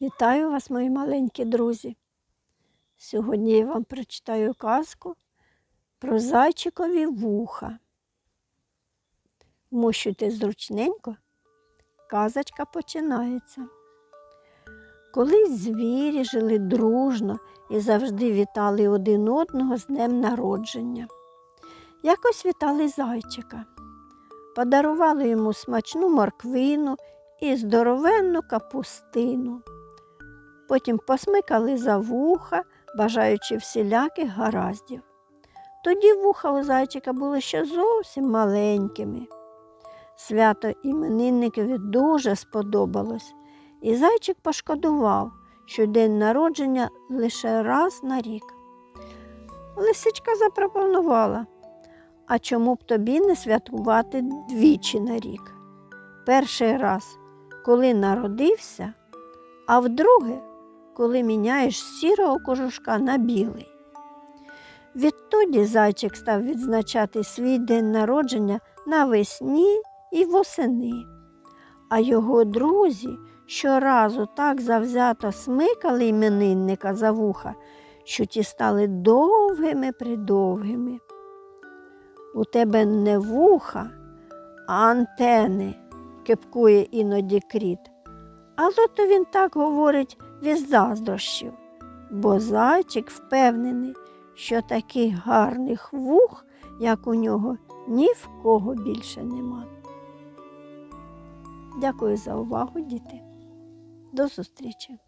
Вітаю вас, мої маленькі друзі. Сьогодні я вам прочитаю казку про зайчикові вуха. Вмощуйте зручненько, казочка починається. Колись звірі жили дружно і завжди вітали один одного з днем народження. Якось вітали зайчика, подарували йому смачну морквину і здоровенну капустину. Потім посмикали за вуха, бажаючи всіляких гараздів. Тоді вуха у зайчика були ще зовсім маленькими. Свято іменинникові дуже сподобалось, і зайчик пошкодував, що день народження лише раз на рік. Лисичка запропонувала, а чому б тобі не святкувати двічі на рік? Перший раз, коли народився, а вдруге, коли міняєш сірого кожушка на білий. Відтоді зайчик став відзначати свій день народження навесні і восени, а його друзі щоразу так завзято смикали іменинника за вуха, що ті стали довгими придовгими. У тебе не вуха, а антени, кепкує іноді кріт. Але то він так говорить від заздрощів, бо зайчик впевнений, що таких гарних вух, як у нього, ні в кого більше нема. Дякую за увагу, діти. До зустрічі!